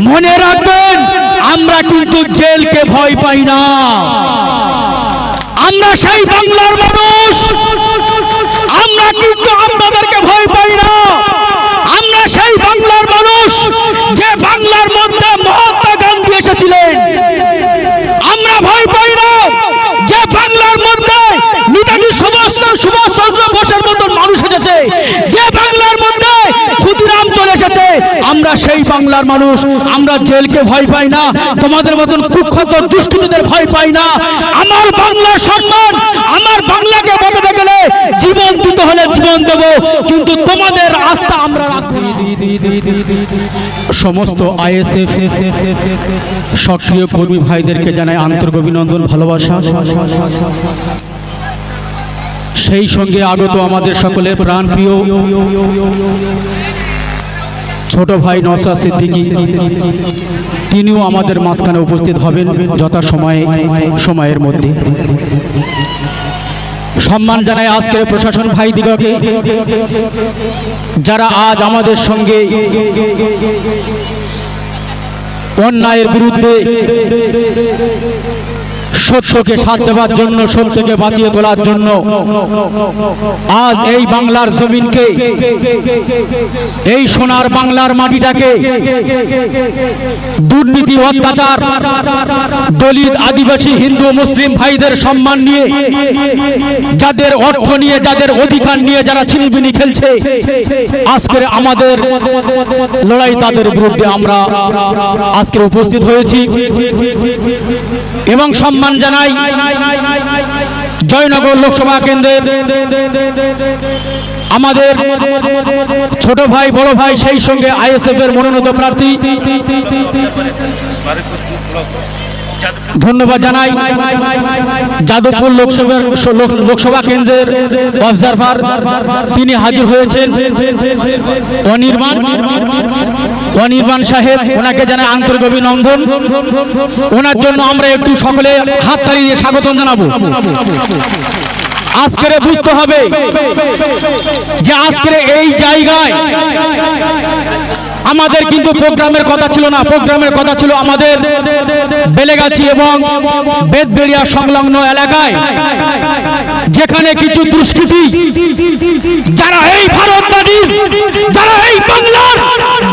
মনে রাখবেন, আমরা কিন্তু জেলকে ভয় পাই না। আমরা সেই বাংলার মানুষ। আমরা কিন্তু আপনাদেরকে ভয় পাই না। আমরা সেই বাংলার মানুষ যে বাংলার মধ্যে মহাত্মা গান্ধী এসেছিলেন। আমরা ভয় পাই না যে বাংলার মধ্যে নেতাজি সুভাষ সুভাষ চন্দ্র বোসের মতন মানুষ এসেছে। যে বাংলার মধ্যে ক্ষুদিরাম চলে এসেছে আমরা সেই বাংলার মানুষ। আমরা জেলকে ভয় পাই না, তোমাদের মতন কুখ্যাত দুষ্কৃতীদের ভয় পাই না। আমার বাংলার সম্মান, আমার বাংলাকে বাঁচাতে গেলে জীবন দিতে হলে জীবন দেব, কিন্তু তোমাদের আস্থা আমরা সমস্ত আইএসএফ সক্রিয় কর্মী ভাইদেরকে জানাই আন্তরিক অভিনন্দন, ভালোবাসা। সেই সঙ্গে আগত আমাদের সকলের প্রাণপ্রিয় ছোট ভাই নসা সিদ্দিকী, তিনিও আমাদের মাঝখানে উপস্থিত হবেন যথা সময়ে সময়ের মধ্যে। সম্মান জানাই আজকের প্রশাসন ভাই দিগকে, যারা আজ আমাদের সঙ্গে অন্যায়ের বিরুদ্ধে সত্যকে সাথ দেওয়ার জন্য, সত্যকে বাঁচিয়ে তোলার জন্য। আজ এই বাংলার জমিনকে, এই সোনার বাংলার মাটিটাকে দুর্নীতি, অত্যাচার, দলিত, আদিবাসী, হিন্দু, মুসলিম ভাইদের সম্মান নিয়ে, যাদের অর্থ নিয়ে, যাদের অধিকার নিয়ে যারা ছিনিবিনি খেলছে, আজকের আমাদের লড়াই তাদের বিরুদ্ধে আমরা আজকে উপস্থিত হয়েছি। এবং সম্মান জানাই। জয়নগর লোকসভা কেন্দ্রের আমাদের ছোট ভাই, বড় ভাই, সেই সঙ্গে আইএসএফ এর মনোনীত প্রার্থী। ধন্যবাদ জানাই যাদবপুর লোকসভা লোকসভা কেন্দ্রের অবজারভার তিনি হাজির হয়েছেন। অনির্বাণ অনির্বাণ সাহেব, ওনাকে জানাই আন্তরিক অভিনন্দন। ওনার জন্য আমরা একটু সকলে হাত দিয়ে স্বাগতম জানাব। আজকের বুঝতে হবে যে আজকের এই জায়গায় আমাদের কিন্তু প্রোগ্রামের কথা ছিল না। প্রোগ্রামের কথা ছিল আমাদের বেলেগাছি এবং বেদবেড়িয়া সংলগ্ন এলাকায় যেখানে কিছু দুষ্কৃতি যারা এই ভারতবাদীর যারা এই বাংলার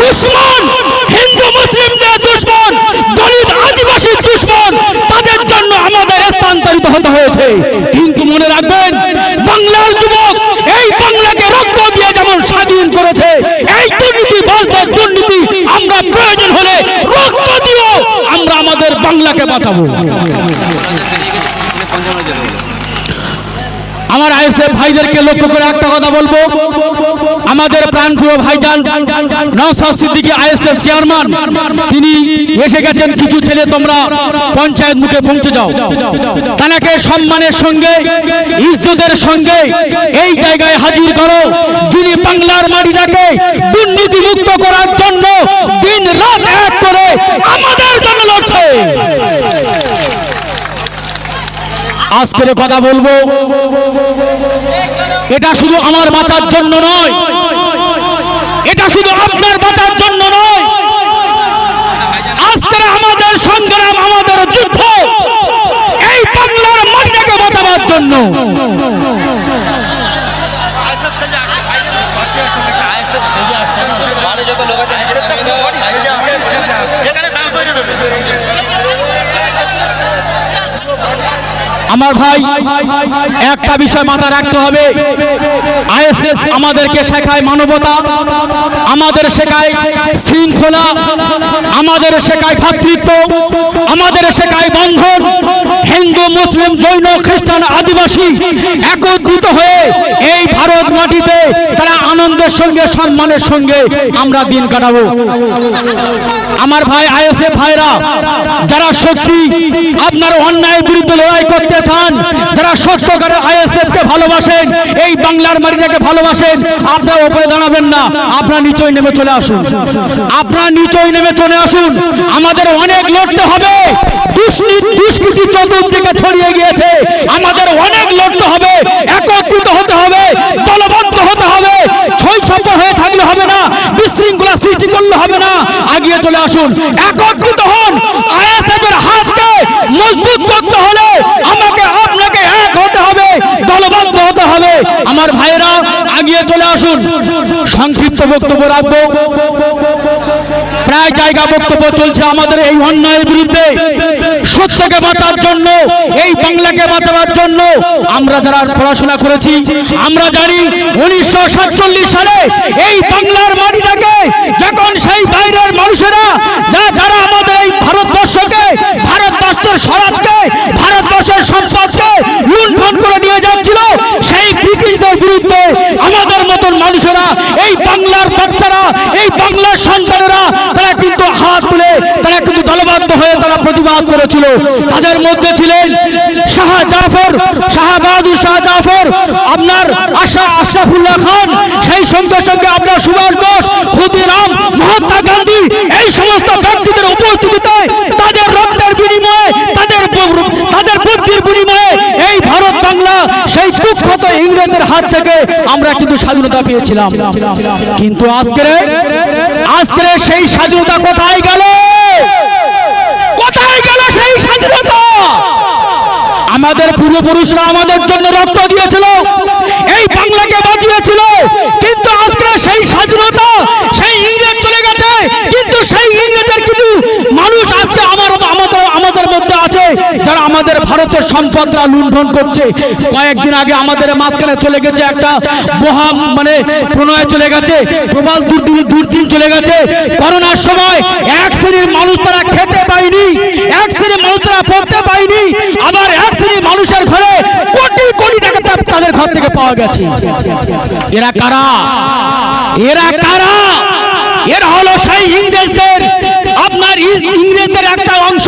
দুশ্মন হিন্দু মুসলিমদের দুশ্মন বাংলাকে বাঁচাবো। আমার আইএসএফ ভাইদেরকে লক্ষ্য করে একটা কথা বলব। আমাদের প্রাণপ্রিয় ভাইজান নওসাদ সিদ্দিকী আইএসএফ চেয়ারম্যান, তিনি এসে গেছেন, কিছু ছেলে তোমরা পঞ্চায়েত মুখে পৌঁছে যাও। তাকে সম্মানের সঙ্গে, ইজ্জতের সঙ্গে এই জায়গায় হাজির করো, যিনি বাংলার মাটিটাকে দুর্নীতি মুক্ত করার জন্য দিন রাত এক করে আমাদের জন্য লড়ছে। আজকের কথা বলব। এটা শুধু আমার বাঁচার জন্য নয়। এটা শুধু আপনার বাঁচার জন্য নয়। আজকের আমাদের সংগ্রাম আমাদের যুদ্ধ এই বাংলার মাটিটাকে বাঁচাবার জন্য। আমার ভাই একটা বিষয় মাথা রাখতে হবে। আইএসএফ আমাদেরকে শেখায় মানবতা, আমাদের শেখায় শৃঙ্খলা, আমাদের শেখায় ভ্রাতৃত্ব আমাদের শেখায় বন্ধন। হিন্দু, মুসলিম, জৈন, খ্রিস্টান, আদিবাসী একত্রিত হয়ে এই ভারত মাটিতে তারা আনন্দের সঙ্গে, সম্মানের সঙ্গে আমরা দিন কাটাবো। আমার ভাই আইএসএফ ভাইরা, যারা সত্যি আপনার অন্যায়ের বিরুদ্ধে লড়াই করতে চান, যারা সত্যকারে আইএসএফ কে ভালোবাসেন, এই বাংলার মাটিটাকে ভালোবাসেন, আপনারা উপরে দাঁড়াবেন না, আপনারা নিচই নেমে চলে আসুন। আপনারা নিচই নেমে চলে আসুন, আমাদের অনেক লড়তে হবে। দুষ্কৃতি চতুর্দিকে ছড়িয়ে গিয়েছে, আমাদের অনেক লড়তে হবে, একত্রিত হতে হবে, দলবদ্ধ হতে হবে ছয় ছপ্প হয়ে থাকলে হবে না, বিশৃঙ্খলা সৃষ্টি করলে হবে না, আগিয়ে চলে আসুন। একত্রিত হন আইএসএফ এর হাতকে মজবুত করতে হলে আমাকে আমার ভাইয়েরা, আগিয়ে চলে আসুন। সংক্ষিপ্ত বক্তব্য রাখব। প্রায় জায়গা বক্তব্য চলছে আমাদের এই অন্যায়ের বিরুদ্ধে। সত্যকে বাঁচার জন্য, এই বাংলাকে বাঁচাবার জন্য আমরা যারা পড়াশোনা করেছি, আমরা জানি উনিশশো সাতচল্লিশ সালে এই বাংলার মাটিটাকে, যখন সেই বাইরের মানুষেরা, যা যারা আমাদের এই ভারতবর্ষকে ভারতবর্ষের স্বরাজকে ভারতবর্ষের সম্পদকে লুণ্ঠন করে নিয়ে যাচ্ছিল সেই ব্রিটিশদের বিরুদ্ধে আমাদের মতন মানুষেরা এই বাংলার বাচ্চারা এই বাংলার সন্তানেরা তারা কিন্তু হাত তুলে তারা কিন্তু দলবদ্ধ হয়ে তারা করেছিল। তাদের মধ্যে ছিলেন শাহ জাফর, শাহ বাহাদুর, শাহ জাফর, আপনার আশা, আশরাফুল্লাহ খান। সেই সঙ্গে সঙ্গে আপনার সুভাষ বোস ক্ষুদিরাম মহাত্মা গান্ধী, এই সমস্ত ব্যক্তিদের উপস্থিতিতে তাদের রক্তের বিনিময়ে, তাদের তাদের বুদ্ধির বিনিময়ে এই ভারত বাংলা, সেই কুখ্যাত ইংরেজদের হাত থেকে আমরা কিন্তু স্বাধীনতা পেয়েছিলাম। কিন্তু আজকে আজকে সেই স্বাধীনতা কোথায় গেল? আমাদের পূর্বপুরুষরা আমাদের জন্য রক্ত দিয়েছিল। এই বাংলাকে বাঁচিয়েছিল কিন্তু আজকে সেই স্বাধীনতা সেই ইংরেজ চলে গেছে কিন্তু সেই ইংরেজের কিছু মানুষ আজকে আমার আমাদের আমাদের মধ্যে আছে যারা আমাদের ভারতের সম্পদরা লুণ্ঠন করছে। কয়েকদিন আগে আমাদের মাঝখানে চলে গেছে একটা বহা মানে প্রণয় চলে গেছে, প্রবাল দুর্দিন চলে গেছে। করোনার সময় এক শ্রেণির মানুষ তারা খেতে পায়নি, এক শ্রেণির মানুষ তারা পড়তে পায়নি, আবার এক শ্রেণির মানুষের ঘরে কোটি কোটি টাকা তাদের ঘর থেকে পাওয়া গেছে। এরা কারা? এরা কারা? এরা হলো সেই ইংরেজদের আপনার ইস- ইংরেজদের একটা অংশ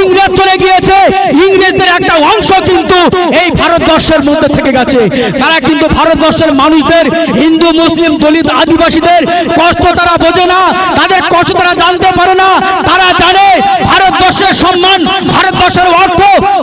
ইংরেজ চলে গিয়েছে ইংরেজদের একটা অংশ কিন্তু এই ভারতবর্ষের মধ্যে থেকে গেছে। তারা কিন্তু ভারতবর্ষের মানুষদের, হিন্দু, মুসলিম, দলিত, আদিবাসীদের কষ্ট তারা বোঝে না, তাদের কষ্ট তারা জানতে পারে না। তারা জানে ভারতবর্ষের সম্মান, ভারতবর্ষের অর্থ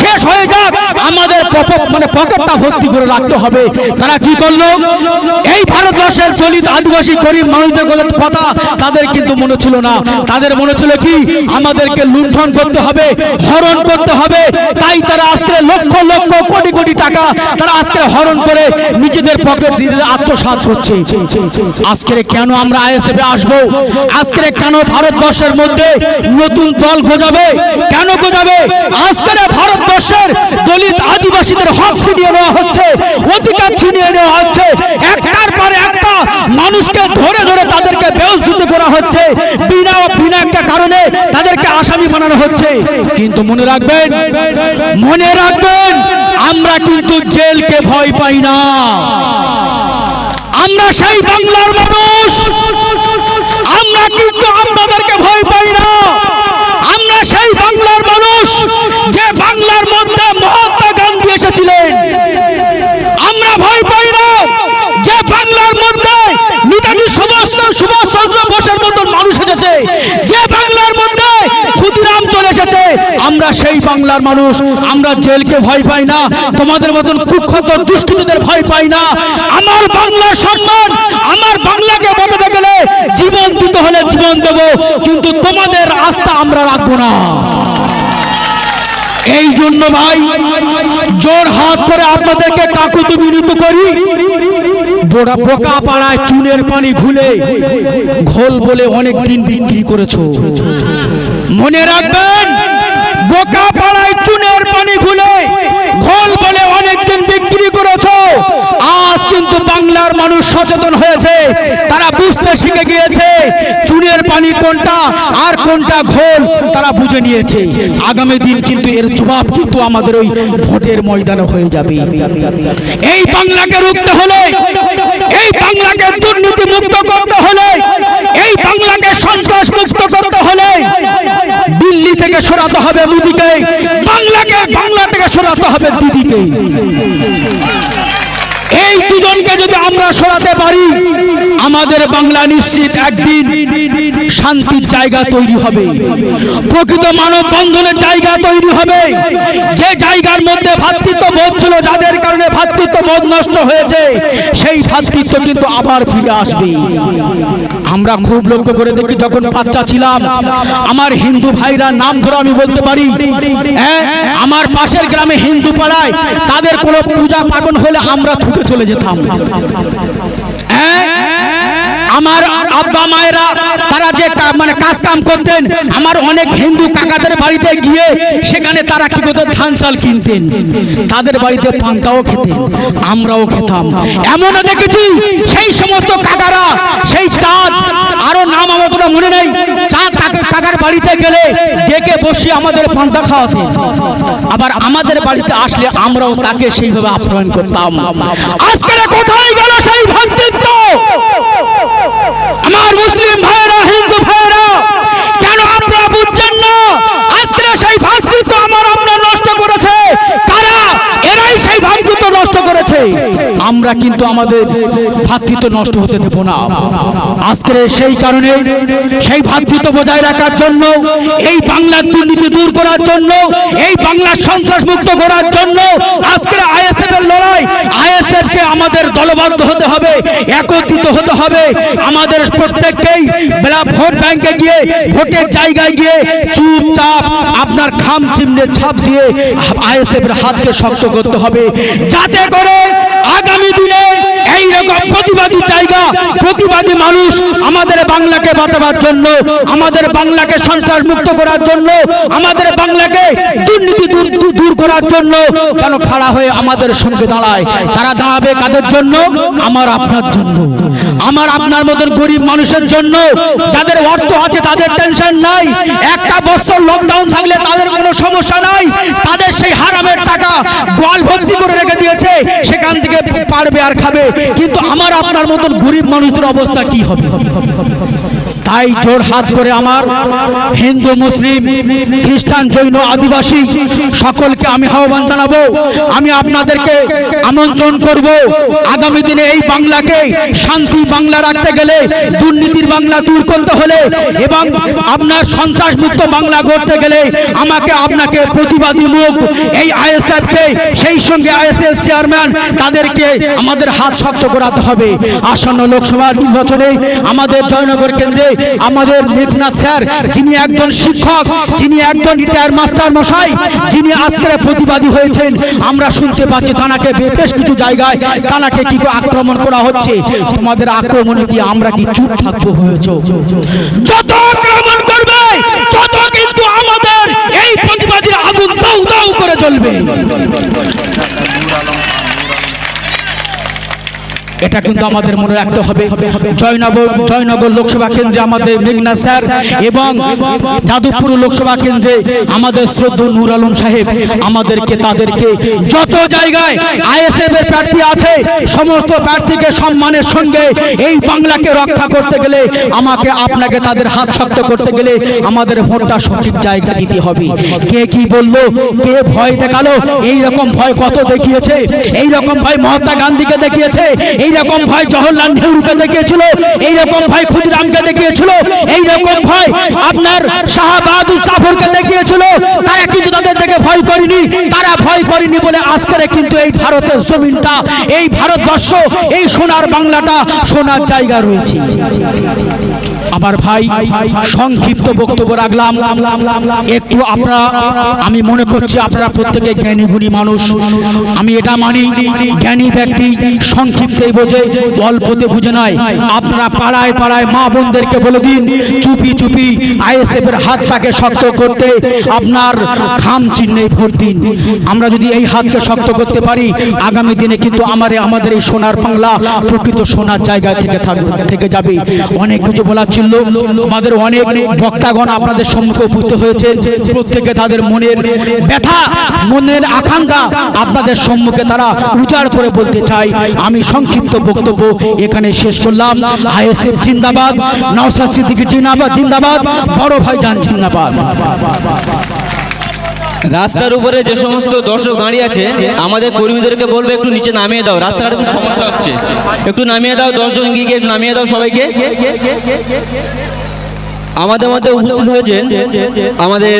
শেষ হয়ে যাক। আমাদের মানে পকেটটা ভর্তি করে রাখতে হবে। তারা কি করল? এই ভারতবর্ষের দলিত, আদিবাসী, গরিব মানুষদের কথা তাদের কিন্তু মনে ছিল না। তাদের মনে ছিল কি? আমাদেরকে লুণ্ঠন করতে হবে, হরণ করতে হবে। তাই তারা আজকে লক্ষ লক্ষ কোটি কোটি টাকা তারা আজকে হরণ করে নিজেদের পকেট দিয়ে আত্মসাৎ করছে। আজকে কেন আমরা আইএসএফ আসব? আজকে কেন ভারতবর্ষের মধ্যে নতুন দল গোজাবে? কেন গোজাবে? আজকে ভারতবর্ষের দলিত আদিবাসীদের হক ছিনিয়ে নেওয়া হচ্ছে, অধিকার ছিনিয়ে নেওয়া হচ্ছে, একটার পর একটা মানুষকে ধরে ধরে তাদেরকে বেউজ্জিত করা হচ্ছে, বিনা বিনা একটা কারণে তাদেরকে আসামি বানানো হচ্ছে। কিন্তু মনে রাখবেন মনে রাখবেন আমরা কিন্তু জেলকে ভয় পাই না। আমরা সেই বাংলার মানুষ। আমরা কিন্তু আপনাদেরকে ভয় পাই না। আমরা সেই বাংলার মানুষ যে বাংলার মধ্যে মহাত্মা গান্ধী এসেছিলেন। আমরা ভয় পাই না যে বাংলার মধ্যে নেতাজি সুভাষ সুভাষ চন্দ্র বোসের মতন মানুষ এসেছে যে বাংলার মধ্যে ক্ষুদিরাম চলে এসেছে আমরা সেই বাংলার মানুষ। আমরা জেলকে ভয় পাই না। তোমাদের মতন কুখ্যাত দুষ্কৃতীদের ভয় পাই না। আমার বাংলার সম্মান, আমার বাংলাকে বাঁচাতে গেলে জীবন দিতে হলে জীবন দেব। কিন্তু তোমাদের আস্থা আমরা রাখব না। এই জন্য ভাই, জোর হাত করে আপনাদেরকে কাকুতি বিনীত করি। বোড়া বোকা পাড়ায় চুনের পানি ঘুলে ঘোল বলে অনেক দিন বিক্রি করেছ। মনে রাখবেন বোকা চুনের পানি ঘুলে ঘোল বলে অনেক দিন বিক্রি করেছ। আজ কিন্তু বাংলার মানুষ সচেতন হয়েছে। তারা বুঝতে শিখে গিয়েছে চুনের পানি কোনটা আর কোনটা ঘোল তারা বুঝে নিয়েছে। আগামী দিন কিন্তু এর জবাব কিন্তু আমাদের ওই ভোটের ময়দানে হয়ে যাবে। এই বাংলাকে রুখতে হলে, এই বাংলাকে দুর্নীতি মুক্ত করতে হলে, এই বাংলাকে সন্ত্রাস মুক্ত করতে হলে দিল্লি থেকে সরাতে হবে মোদিকে। বাংলাকে বাংলা থেকে সরাতে হবে দিদিকে। এই দুজনকে যদি আমরা সরাতে পারি, আমাদের বাংলা নিশ্চিত একদিন শান্তির জায়গা তৈরি হবে। প্রকৃত মানব বন্ধনের জায়গা তৈরি হবে। যে জায়গার মধ্যে ভাতৃত্ব বোধ ছিল, যাদের কারণে ভ্রাতৃত্ব বোধ নষ্ট হয়েছে, সেই ভাতৃত্ব কিন্তু আবার ফিরে আসবে। আমরা খুব লক্ষ্য করে দেখি যখন বাচ্চা ছিলাম, আমার হিন্দু ভাইরা নাম ধরে আমি বলতে পারি হ্যাঁ আমার পাশের গ্রামে হিন্দু পাড়ায় তাদের কোনো পূজা পার্বণ হলে আমরা ছুটে চলে যেতাম। আমার আব্বা মায়েরা, তারা যে মানে কাজ কাম করতেন, আমার অনেক হিন্দু কাকাদের বাড়িতে গিয়ে সেখানে তারা কি করতো ধান চাল কিনতেন। তাদের বাড়িতে পান্তাও খেতেন, আমরাও খেতাম। এমনও দেখেছি, সেই সমস্ত কাকারা, সেই চাঁদ, আরও নাম আমাদের মনে নেই, চাঁদ কাকার বাড়িতে গেলে ডেকে বসিয়ে আমাদের পান্তা খাওয়াতেন। আবার আমাদের বাড়িতে আসলে আমরাও তাকে সেইভাবে আপ্যায়ন করতাম। আজকে কোথায় গেল। আমার মুসলিম ভাইরা হিন্দু ভাইরা কেন আপনারা বুঝছেন না? আজকে সেই ভাতৃত্ব আমার আপনার নষ্ট করেছে। কারা? এরাই সেই ভাতৃত্ব নষ্ট করেছে। আমরা কিন্তু আমাদের ভাতৃত্ব নষ্ট হতে দেব না। আজকে সেই কারণে সেই ভাতৃত্ব বজায় রাখার জন্য, এই বাংলার দুর্নীতি দূর করার জন্য, এই বাংলার সন্ত্রাস মুক্ত করার জন্য আজকে আইএসএফ এর লড়াই আইএসএফ কে আমাদের দলবদ্ধ হতে হবে, একত্রিত হতে হবে। আমাদের প্রত্যেককেই বেলা ভোট ব্যাংকে গিয়ে ভোটের জায়গায় গিয়ে চুপচাপ আপনার খাম চিহ্নে ছাপ দিয়ে আইএসএফ এর হাতকে শক্ত করতে হবে। যাতে করে আগামী দিনে এই রকম প্রতিবাদী জায়গা, প্রতিবাদী মানুষ আমাদের বাংলাকে বাঁচাবার জন্য, আমাদের বাংলাকে সন্ত্রাস মুক্ত করার জন্য, আমাদের বাংলাকে দুর্নীতি দূর দূর- দূর করার জন্য কেন খাড়া হয়ে আমাদের সঙ্গে দাঁড়ায়। তারা দাঁড়াবে কাদের জন্য? আমার আপনার জন্য। আমার আপনার মতন গরিব মানুষের জন্য যাদের অর্থ আছে তাদের টেনশন নাই। একটা বছর লকডাউন থাকলে তাদের কোনো সমস্যা নাই। তাদের সেই হারামের টাকা গোয়াল ভর্তি করে রেখে দিয়েছে। সেখান থেকে পারবে আর খাবে। কিন্তু আমার আপনার মতন গরিব মানুষদের অবস্থা কি হবে? তাই জোর হাত করে আমার হিন্দু, মুসলিম, খ্রিস্টান, জৈন, আদিবাসী সকলকে আমি আহ্বান জানাব। আমি আপনাদেরকে আমন্ত্রণ করব। আগামী দিনে এই বাংলাকে শান্তি বাংলা রাখতে গেলে, দুর্নীতির বাংলা দূর করতে হলে এবং আপনার সন্ত্রাস মুক্ত বাংলা গড়তে গেলে আমাকে আপনাকে প্রতিবাদী মুখ এই আইএসএফ কে সেই সঙ্গে আইএসএল চেয়ারম্যান তাদেরকে আমাদের হাত শক্ত করাতে হবে। আসন্ন লোকসভা নির্বাচনে আমাদের জয়নগর কেন্দ্রে আমাদের মেঘনাথ স্যার, যিনি একজন শিক্ষক, যিনি একজন রিটায়ার মাস্টার মশাই, যিনি আজকে প্রতিবাদী হয়েছেন, আমরা শুনতে পাচ্ছি তানাকে বেশ কিছু জায়গায় তানাকে কি আক্রমণ করা হচ্ছে। তোমাদের আক্রমণে কি আমরা কি চুপ থাকব হয়েছে যত আক্রমণ করবে, তত কিন্তু আমাদের এই প্রতিবাদীর আগুন দাউ দাউ করে জ্বলবে। এটা কিন্তু আমাদের মনে রাখতে হবে। জয়নগর জয়নগর লোকসভা কেন্দ্রে আমাদের মেঘনা স্যার এবং যাদবপুর লোকসভা কেন্দ্রে আমাদের শ্রদ্ধ নূর আলম সাহেব আমাদেরকে, তাদেরকে যত জায়গায় আইএসএফ এর প্রার্থী আছে, সমস্ত প্রার্থীকে সম্মানের সঙ্গে এই বাংলাকে রক্ষা করতে গেলে আমাকে, আপনাকে তাদের হাত শক্ত করতে গেলে আমাদের ভোটটা সঠিক জায়গা দিতে হবে। কে কি বলল, কে ভয় দেখাল এই রকম ভয় কত দেখিয়েছে এই রকম ভয় মহাত্মা গান্ধীকে দেখিয়েছে, এই রকম ভাই জওহরলাল নেহরুকে দেখিয়েছিল এই রকম ভয় ক্ষুদিরামকে দেখিয়েছিল এই রকম ভয় আপনার শাহবাহাদুর জাফরকে দেখিয়েছিল। তারা কিন্তু তাদের থেকে ভয় করেনি, তারা ভয় করেনি বলে আজকের কিন্তু এই ভারতের জমিনটা, এই ভারতবর্ষ, এই সোনার বাংলাটা সোনার জায়গা রয়েছে। আমার ভাই, সংক্ষিপ্ত বক্তব্য রাখলাম। একটু আপনারা, আমি মনে করছি আপনারা প্রত্যেকে জ্ঞানী গুণী মানুষ। আমি এটা মানি, জ্ঞানী ব্যক্তি সংক্ষিপ্তেই বোঝে বুঝে আপনারা পাড়ায় পাড়ায় মা বোনদেরকে বলে দিন, চুপি চুপি আইএসএফ এর হাত শক্ত করতে আপনার খাম চিহ্নে ভোট দিন। আমরা যদি এই হাতকে শক্ত করতে পারি, আগামী দিনে কিন্তু আমাদের এই সোনার বাংলা প্রকৃত সোনার জায়গা থেকে থেকে যাবে। অনেক কিছু বলার ছিল। আমাদের অনেক বক্তাগণ আপনাদের সম্মুখে উপস্থিত হয়েছে। প্রত্যেকে তাদের মনের ব্যথা, মনের আকাঙ্ক্ষা আপনাদের সম্মুখে তারা উজাড় করে বলতে চাই। আমি সংক্ষিপ্ত বক্তব্য এখানে শেষ করলাম। আইএসএফ জিন্দাবাদ নওসাদ সিদ্দিকী জিন্দাবাদ জিন্দাবাদ, বড় ভাইজান জিন্দাবাদ। রাস্তার উপরে যে সমস্ত দর্শক দাঁড়িয়ে আছে, আমাদের কর্মীদেরকে বলব, একটু নিচে নামিয়ে দাও। রাস্তাঘাটে একটু সমস্যা হচ্ছে। একটু নামিয়ে দাও, দশজন গিয়ে নামিয়ে দাও সবাইকে। আমাদের মধ্যে উপস্থিত হয়েছেন আমাদের